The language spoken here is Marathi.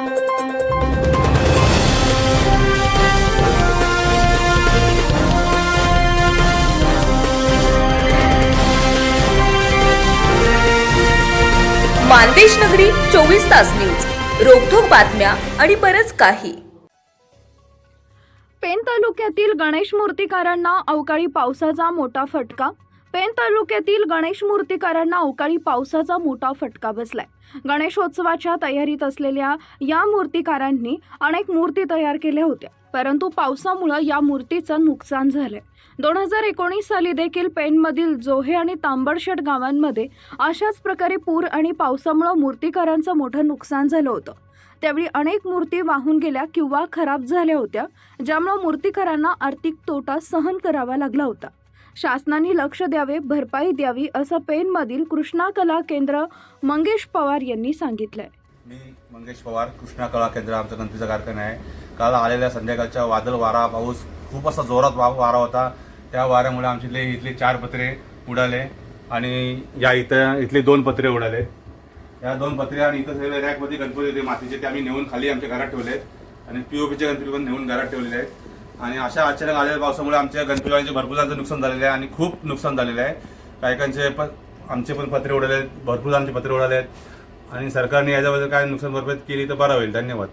मानदेश नगरी चोवीस तास न्यूज. रोखोक बातम्या आणि बरच काही. पेन तालुक्यातील गणेश मूर्तिकारांना अवकाळी पावसाचा मोठा फटका? पेन तालुक्यातील गणेश मूर्तिकारांना अवकाळी पावसाचा मोठा फटका बसलाय. गणेशोत्सवाच्या तयारीत असलेल्या या मूर्तिकारांनी अनेक मूर्ती तयार केल्या होत्या परंतु पावसामुळे या मूर्तीचं नुकसान झालंय. दोन हजार एकोणीस साली देखील पेनमधील जोहे आणि तांबडशेट गावांमध्ये अशाच प्रकारे पूर आणि पावसामुळे मूर्तिकारांचं मोठं नुकसान झालं होतं. त्यावेळी अनेक मूर्ती वाहून गेल्या किंवा खराब झाल्या होत्या ज्यामुळे मूर्तिकारांना आर्थिक तोटा सहन करावा लागला होता. शासनाने लक्ष द्यावे भरपाई द्यावी असं पेनमधील कृष्णा कला केंद्र मंगेश पवार यांनी सांगितलंय. मी मंगेश पवार कृष्णा कला केंद्र आमचा गणपतीचा कारखाना आहे. काल आलेल्या संध्याकाळच्या वादळ वारा पाऊस खूप असा जोरात वा वारा होता. त्या वाऱ्यामुळे आमचे इथले इथले चार पत्रे उडाले आणि या इथं इथले दोन पत्रे उडाले. या दोन पत्रे आणि इथं सगळे रॅकमध्ये गणपती होते मातीचे. ते आम्ही नेऊन खाली आमच्या घरात ठेवले आहेत आणि पीओपीचे गणपती पण नेऊन घरात ठेवलेले आहेत. आणि अशा अचानक आलेल्या पावसामुळे आमच्या गणपतीवाल्यांचे भरपूर जणांचं नुकसान झालेलं आहे आणि खूप नुकसान झालेलं आहे. काही काहींचे पण आमचे पण पत्रे उडाले आहेत भरपूर जणांचे पत्रे उडाले आहेत आणि सरकारने याच्याबद्दल काय नुकसान भरपाई केली तर बरं होईल. धन्यवाद.